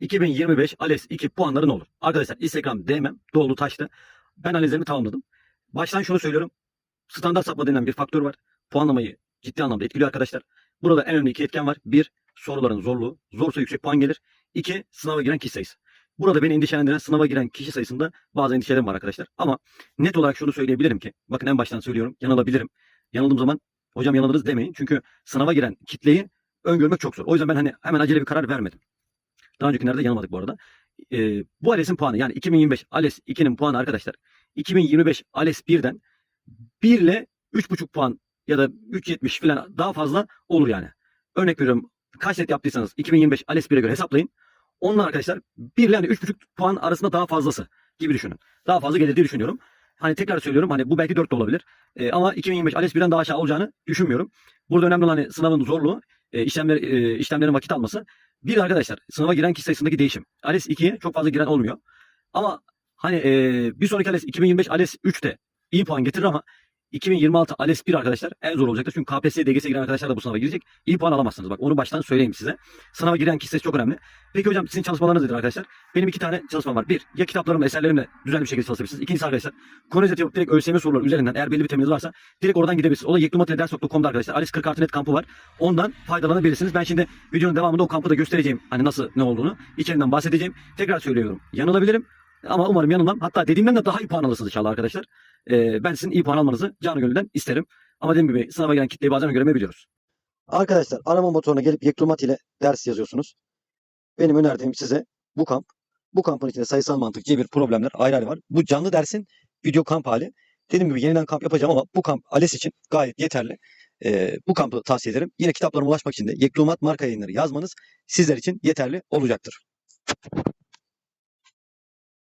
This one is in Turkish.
2025 ALES 2 puanları ne olur? Arkadaşlar Instagram DM'm doldu taştı. Ben analizlerimi tamamladım. Baştan şunu söylüyorum. Standart sapma denilen bir faktör var. Puanlamayı ciddi anlamda etkiliyor arkadaşlar. Burada en önemli iki etken var. Bir, soruların zorluğu. Zorsa yüksek puan gelir. İki, sınava giren kişi sayısı. Burada beni endişelendiren sınava giren kişi sayısında bazı endişelerim var arkadaşlar. Ama net olarak şunu söyleyebilirim ki, bakın en baştan söylüyorum, yanılabilirim. Yanıldığım zaman hocam yanılırız demeyin. Çünkü sınava giren kitleyi öngörmek çok zor. O yüzden ben hani hemen acele bir karar vermedim. Daha öncekilerde yanılmadık bu arada. Ee, bu ALES'in puanı yani 2025 ALES 2'nin puanı arkadaşlar 2025 ALES 1'den 1 ile 3,5 puan ya da 3.70 falan daha fazla olur yani. Örnek veriyorum kaç net yaptıysanız 2025 ALES 1'e göre hesaplayın. Onunla arkadaşlar 1 ile yani 3,5 puan arasında daha fazlası gibi düşünün. Daha fazla gelir diye düşünüyorum. Hani tekrar söylüyorum hani bu belki 4 de olabilir. Ee, ama 2025 ALES 1'den daha aşağı olacağını düşünmüyorum. Burada önemli olan hani sınavın zorluğu, e, işlemler, e, işlemlerin vakit alması. Bir arkadaşlar sınava giren kişi sayısındaki değişim. ALES 2'ye çok fazla giren olmuyor. Ama hani e, bir sonraki ALES 2025 ALES 3'te iyi puan getirir ama 2026 ALES 1 arkadaşlar en zor olacaktır. Çünkü KPSS, DGS'ye giren arkadaşlar da bu sınava girecek. İyi puan alamazsınız. Bak onu baştan söyleyeyim size. Sınava giren kişi çok önemli. Peki hocam sizin çalışmalarınız nedir arkadaşlar? Benim iki tane çalışmam var. Bir, ya kitaplarımla, eserlerimle düzenli bir şekilde çalışabilirsiniz. İkincisi arkadaşlar, konezet yapıp direkt ÖSYM soruları üzerinden eğer belli bir temeliniz varsa direkt oradan gidebilirsiniz. O da yeklumateders.com'da arkadaşlar. ALES 46 net kampı var. Ondan faydalanabilirsiniz. Ben şimdi videonun devamında o kampı da göstereceğim. Hani nasıl, ne olduğunu. İçeriğinden bahsedeceğim. Tekrar söylüyorum. Yanılabilirim. Ama umarım yanılmam. Hatta dediğimden de daha iyi puan alırsınız inşallah arkadaşlar. Ee, ben sizin iyi puan almanızı canı gönülden isterim. Ama dediğim gibi sınava gelen kitleyi bazen göremeyebiliyoruz. Arkadaşlar arama motoruna gelip Yeklumat ile ders yazıyorsunuz. Benim önerdiğim size bu kamp. Bu kampın içinde sayısal mantık, cebir, problemler ayrı ayrı var. Bu canlı dersin video kamp hali. Dediğim gibi yeniden kamp yapacağım ama bu kamp ALES için gayet yeterli. Ee, bu kampı tavsiye ederim. Yine kitaplarıma ulaşmak için de Yeklumat marka yayınları yazmanız sizler için yeterli olacaktır.